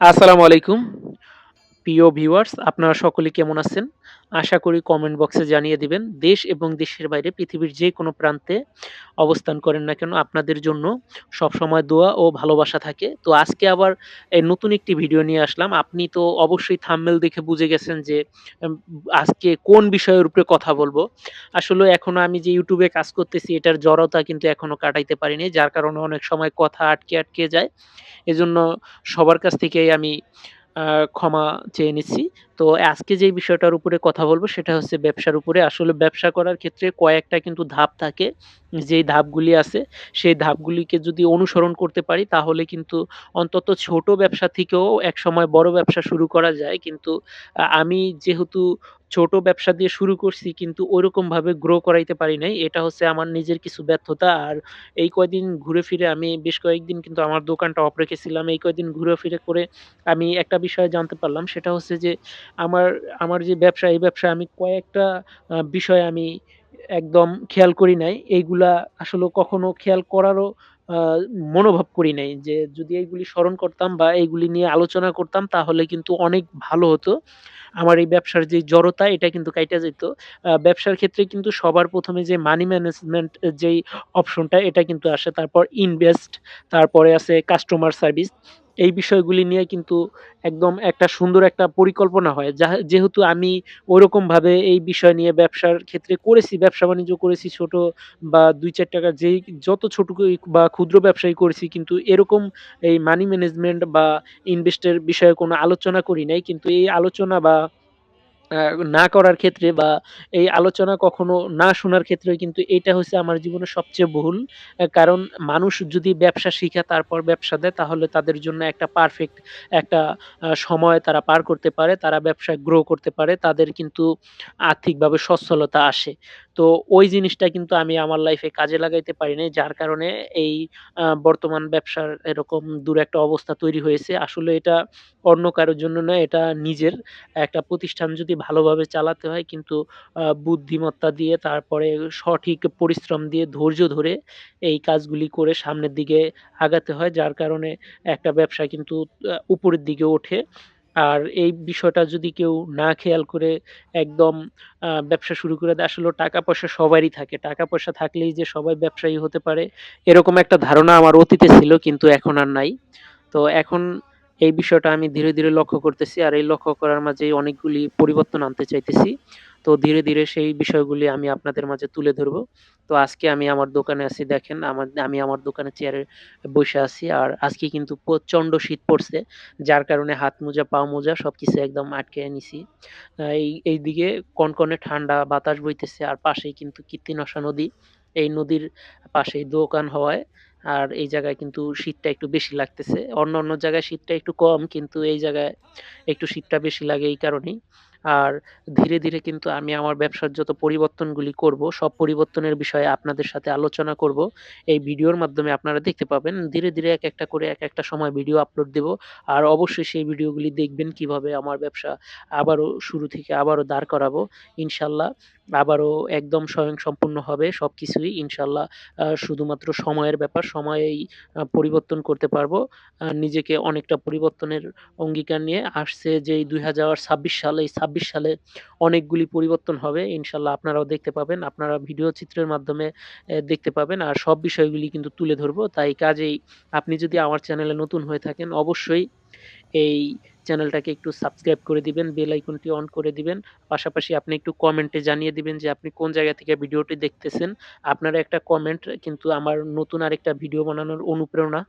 আসসালামু আলাইকুম। প্রিয় ভিউয়ার্স আপনারা সকলে কেমন আছেন? আশা করি কমেন্ট বক্সে জানিয়ে দিবেন। দেশ এবং দেশের বাইরে পৃথিবীর যেকোনো প্রান্তে অবস্থান করেন না কেন আপনাদের জন্য সবসময় দোয়া ও ভালোবাসা থাকে। তো আজকে আবার নতুন একটি ভিডিও নিয়ে আসলাম। আপনি তো অবশ্যই থাম্বনেল দেখে বুঝে গেছেন যে আজকে কোন বিষয়ের উপরে কথা বলব। আসলে এখনও আমি যে এ কাজ করতেছি এটার জড়তা কিন্তু এখনও কাটাইতে পারিনি। যার কারণে অনেক সময় কথা আটকে, আটকে যায়। এজন্য সবার কাছ থেকেই আমি ক্ষমা চেয়ে নিচ্ছি। তো আজকে যেই বিষয়টার উপরে কথা বলব সেটা হচ্ছে ব্যবসার উপরে। আসলে ব্যবসা করার ক্ষেত্রে কয়েকটা কিন্তু ধাপ থাকে। যেই ধাপগুলি আছে, সেই ধাপগুলিকে যদি অনুসরণ করতে পারি, তাহলে কিন্তু অন্তত ছোট ব্যবসা থেকেও এক সময় বড় ব্যবসা শুরু করা যায়। কিন্তু আমি যেহেতু ছোট ব্যবসা দিয়ে শুরু করছি, কিন্তু ঐরকমভাবে গ্রো করাইতে পারি নাই। এটা হচ্ছে আমার নিজের কিছু ব্যর্থতা। আর এই কয়দিন ঘুরে ফিরে আমি বেশ কয়েকদিন কিন্তু আমার দোকানটা অফ রেখেছিলাম। এই কয়দিন ঘুরে ফিরে করে আমি একটা বিষয় জানতে পারলাম, সেটা হচ্ছে যে আমার, আমার যে ব্যবসা এই ব্যবসায় আমি কয়েকটা বিষয় আমি একদম খেয়াল করি নাই। এইগুলা আসলে কখনো খেয়াল করারও আ মনোভাব করি নাই যে যদি এইগুলি স্মরণ করতাম বা এইগুলি নিয়ে আলোচনা করতাম তাহলে কিন্তু অনেক ভালো হতো। আমার এই ব্যবসার যে জড়তা এটা কিন্তু কাইটা যেত আ ব্যবসার ক্ষেত্রে কিন্তু সবার প্রথমে যে মানি ম্যানেজমেন্ট যেই অপশনটা এটা কিন্তু আসে। তারপর ইনভেস্ট, তারপরে আছে কাস্টমার সার্ভিস। এই বিষয়গুলি নিয়ে কিন্তু একদম একটা সুন্দর একটা পরিকল্পনা হয়। যাহা যেহেতু আমি ওরকমভাবে এই বিষয় নিয়ে ব্যবসার ক্ষেত্রে করেছি, ব্যবসা-বাণিজ্য করেছি ছোট বা দুই চার টাকা যেই যত ছোট বা ক্ষুদ্র ব্যবসায়ী করেছি কিন্তু এরকম এই মানি ম্যানেজমেন্ট বা ইনভেস্টের বিষয়ে কোনো আলোচনা করি নাই। কিন্তু এই আলোচনা বা না করার ক্ষেত্রে বা এই আলোচনা কখনো না শোনার ক্ষেত্রে কিন্তু এটা হচ্ছে আমার জীবনে সবচেয়ে ভুল। কারণ মানুষ যদি ব্যবসা শিখে, তারপর ব্যবসা দেয়, তাহলে তাদের জন্য একটা পারফেক্ট একটা সময় তারা পার করতে পারে। তারা ব্যবসায় গ্রো করতে পারে। তাদের কিন্তু আর্থিকভাবে সচ্ছলতা আসে। তো ওই জিনিসটা কিন্তু আমি আমার লাইফে কাজে লাগাইতে পারি। যার কারণে এই বর্তমান ব্যবসার এরকম দূর একটা অবস্থা তৈরি হয়েছে। আসলে এটা অন্য কারোর জন্য নয়, এটা নিজের। একটা প্রতিষ্ঠান যদি ভালোভাবে চালাতে হয় কিন্তু বুদ্ধিমত্তা দিয়ে তারপরে সঠিক পরিশ্রম দিয়ে ধৈর্য ধরে এই কাজগুলি করে সামনের দিকে আগাতে হয়। যার কারণে একটা ব্যবসা কিন্তু উপরের দিকে ওঠে। আর এই বিষয়টা যদি কেউ না খেয়াল করে একদম ব্যবসা শুরু করে দেয়, আসলে টাকা-পয়সা সবারই থাকে। টাকা-পয়সা থাকলেই যে সবাই ব্যবসায়ী হতে পারে এরকম একটা ধারণা আমার অতীতে ছিল কিন্তু এখন আর নাই। তো এখন এই বিষয়টা আমি ধীরে, ধীরে লক্ষ্য করতেছি। আর এই লক্ষ্য করার মাঝেই অনেকগুলি পরিবর্তন আনতে চাইতেছি। তো ধীরে, ধীরে সেই বিষয়গুলি আমি আপনাদের মাঝে তুলে ধরবো। তো আজকে আমি আমার দোকানে আছি দেখেন আমার আমি আমার দোকানে চেয়ারে বসে আছি। আর আজকে কিন্তু প্রচণ্ড শীত পড়ছে। যার কারণে হাত মোজা, পা মোজা সব কিছু একদম আটকে নিছি। এই এইদিকে কনকনে ঠান্ডা বাতাস বইতেছে আর পাশেই কিন্তু কীর্তিনশা নদী। এই নদীর পাশেই দোকান হওয়ায় আর এই জায়গায় কিন্তু শীতটা একটু বেশি লাগতেছে। অন্য অন্য জায়গায় শীতটা একটু কম, কিন্তু এই জায়গায় একটু শীতটা বেশি লাগে এই কারণেই। আর ধীরে, ধীরে কিন্তু আমি আমার ব্যবসার যত পরিবর্তনগুলি করব, সব পরিবর্তনের বিষয়ে আপনাদের সাথে আলোচনা করব। এই ভিডিওর মাধ্যমে আপনারা দেখতে পাবেন। ধীরে, ধীরে এক একটা করে এক একটা সময় ভিডিও আপলোড দেব। আর অবশ্যই সেই ভিডিওগুলি দেখবেন কীভাবে আমার ব্যবসা আবারও শুরু থেকে আবারও দাঁড় করাবো। ইনশাল্লাহ আবারও একদম স্বয়ংসম্পূর্ণ হবে সব কিছুই ইনশাল্লাহ শুধুমাত্র সময়ের ব্যাপার। সময়েই পরিবর্তন করতে পারব। নিজেকে অনেকটা পরিবর্তনের অঙ্গীকার নিয়ে আসছে যেই ২০২৬ সাল, এই ২৬ সালে অনেকগুলি পরিবর্তন হবে। ইনশাআল্লাহ আপনারাও দেখতে পাবেন। আপনারা ভিডিও চিত্রের মাধ্যমে দেখতে পাবেন। আর সব বিষয়গুলি কিন্তু তুলে ধরবো। তাই কাজেই আপনি যদি আমার চ্যানেলে নতুন হয়ে থাকেন অবশ্যই এই চ্যানেলটাকে একটু সাবস্ক্রাইব করে দিবেন, বেল আইকনটি অন করে দিবেন। পাশাপাশি আপনি একটু কমেন্টে জানিয়ে দিবেন যে আপনি কোন জায়গা থেকে ভিডিওটি দেখতেছেন। আপনার একটা কমেন্ট কিন্তু আমার নতুন আরেকটা ভিডিও বানানোর অনুপ্রেরণা।